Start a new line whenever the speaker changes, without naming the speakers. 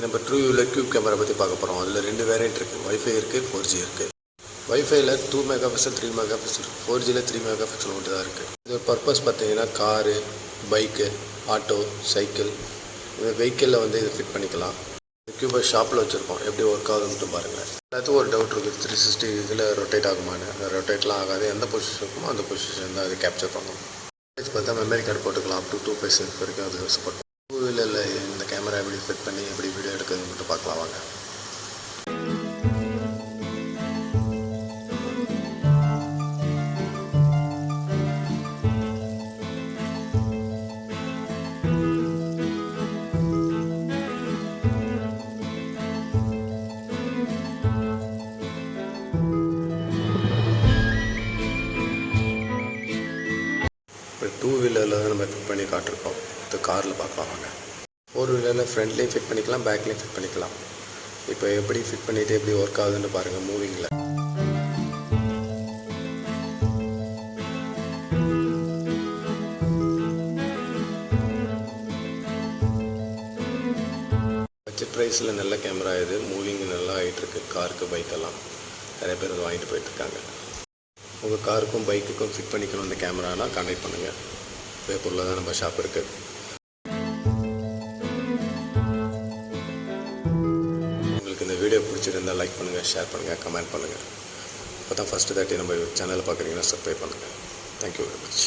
இன்றைக்கி நம்ம ட்ரூ வியூவில் க்யூப் கேமரா பற்றி பார்க்க போகிறோம் அதில் ரெண்டு வேரியண்ட் இருக்குது ஒய்ஃபை இருக்குது ஃபோர் ஜி இருக்குது ஒய்ஃபைல two mega pixel three mega pixel four ஜியில் three mega pixel மட்டும் தான் இருக்குது இது பர்பஸ் பார்த்தீங்கன்னா காரு பைக்கு ஆட்டோ சைக்கிள் இந்த வெஹிக்கிளில் வந்து இது ஃபிட் பண்ணிக்கலாம். க்யூபை ஷாப்பில் வச்சுருக்கோம். எப்படி ஒர்க் ஆகுதுன்ட்டு பாருங்கள் எல்லாத்துக்கும் ஒரு டவுட் இருக்குது த்ரீ சிக்ஸ்டி இதில் ரொட்டேட் ஆகுமான்னு. ரொட்டேட்லாம் ஆகாது. எந்த பொசிஷன் இருக்குமோ அந்த பொசிஷன் தான் அது கேப்சர் பண்ணும். இது பார்த்தா மெமரி கார்டு போட்டுக்கலாம். அப் டு டூ பைசஸ் வரைக்கும் அது சப்போர்ட் டூ வீலரில் இந்த கேமரா எப்படி ஃபிட் பண்ணி எப்படி வீடியோ எடுக்கிறது மட்டும் பார்க்கலாம் வாங்க. இப்போ டூ வீலரில் தான் நம்ம ஃபிட் பண்ணி காட்டிருக்கோம். இது காரில் பார்க்கலாம் வாங்க ஒரு வீலரில் ஃப்ரண்ட்லேயும் ஃபிட் பண்ணிக்கலாம் பேக்லேயும் ஃபிட் பண்ணிக்கலாம். இப்போ எப்படி ஃபிட் பண்ணிவிட்டு எப்படி ஒர்க் ஆகுதுன்னு பாருங்கள் மூவிங்கில் பட்ஜெட் ப்ரைஸில் நல்ல கேமரா இது. மூவிங் நல்லா ஆகிட்டுருக்கு காருக்கு பைக்கெல்லாம் நிறைய பேர் அதை வாங்கிட்டு போயிட்டுருக்காங்க உங்கள் காருக்கும் பைக்குக்கும் ஃபிட் பண்ணிக்கணும் இந்த கேமரானா கான்டாக்ட் பண்ணுங்கள் வேப்பூரில் தான் நம்ம ஷாப் இருக்குது வீடியோ பிடிச்சிருந்தால் லைக் பண்ணுங்கள் ஷேர் பண்ணுங்கள் கமெண்ட் பண்ணுங்கள் இப்போ தான் ஃபஸ்ட்டு தாட்டி நம்ம சேனலை பார்க்குறீங்கன்னா சப்ஸ்கிரைப் பண்ணுங்கள் தேங்க்யூ வெரி மச்